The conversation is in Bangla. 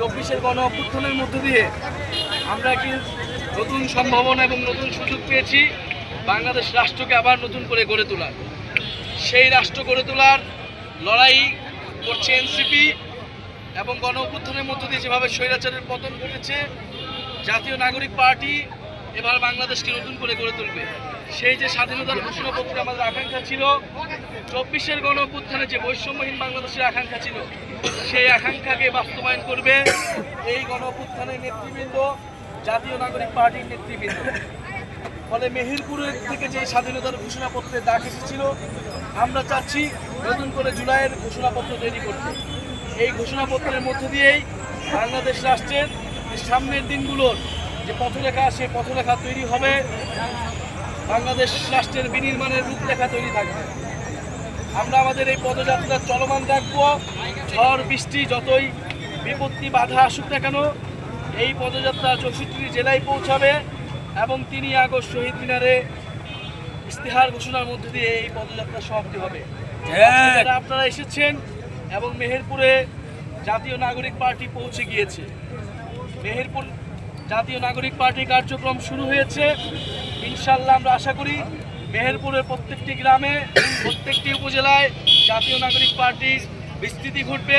চব্বিশের গণ অভ্যুত্থানের মধ্য দিয়ে আমরা একটি নতুন সম্ভাবনা এবং নতুন সুযোগ পেয়েছি বাংলাদেশ রাষ্ট্রকে আবার নতুন করে গড়ে তোলার। সেই রাষ্ট্র গড়ে তোলার লড়াই করছে এনসিপি এবং গণ অভ্যুত্থানের মধ্য দিয়ে যেভাবে স্বৈরাচারের পতন ঘটেছে, জাতীয় নাগরিক পার্টি এবার বাংলাদেশকে নতুন করে গড়ে তুলবে। সেই যে স্বাধীনতার ঘোষণাপত্রে আমাদের আকাঙ্ক্ষা ছিল, চব্বিশের গণ যে বৈষম্যহীন বাংলাদেশের আকাঙ্ক্ষা ছিল, সেই আকাঙ্ক্ষাকে বাস্তবায়ন করবে এই গণ নেতৃবৃন্দ, জাতীয় নাগরিক পার্টির নেতৃবৃন্দ। ফলে মেহেরপুরের থেকে যে স্বাধীনতার ঘোষণাপত্রে ডাক এসেছিল, আমরা চাচ্ছি নতুন করে জুলাইয়ের ঘোষণাপত্র তৈরি করতে। এই ঘোষণাপত্রের মধ্য দিয়েই বাংলাদেশ রাষ্ট্রের সামনের দিনগুলোর যে পথরেখা সেই পথরেখা তৈরি হবে। বাংলাদেশ রাষ্ট্রের বিনির্মাণের রূপরেখা তৈরি থাকবে। আমরা আমাদের এই পদযাত্রা চলমান রাখব। ঝড় বৃষ্টি যতই বিপত্তি বাধা আসুক না কেন এই পদযাত্রা চৌষট্টি জেলায় পৌঁছাবে এবং তিন আগস্ট শহীদ মিনারে ইস্তেহার ঘোষণার মধ্যে দিয়ে এই পদযাত্রা সমাপ্তি হবে। যারা আপনারা এসেছেন এবং মেহেরপুরে জাতীয় নাগরিক পার্টি পৌঁছে গিয়েছে। মেহেরপুর জাতীয় নাগরিক পার্টি কার্যক্রম শুরু হয়েছে। ইনশাল্লাহ আমরা আশা করি মেহেরপুরের প্রত্যেকটি গ্রামে, প্রত্যেকটি উপজেলায় জাতীয় নাগরিক পার্টির বিস্তৃতি ঘটবে।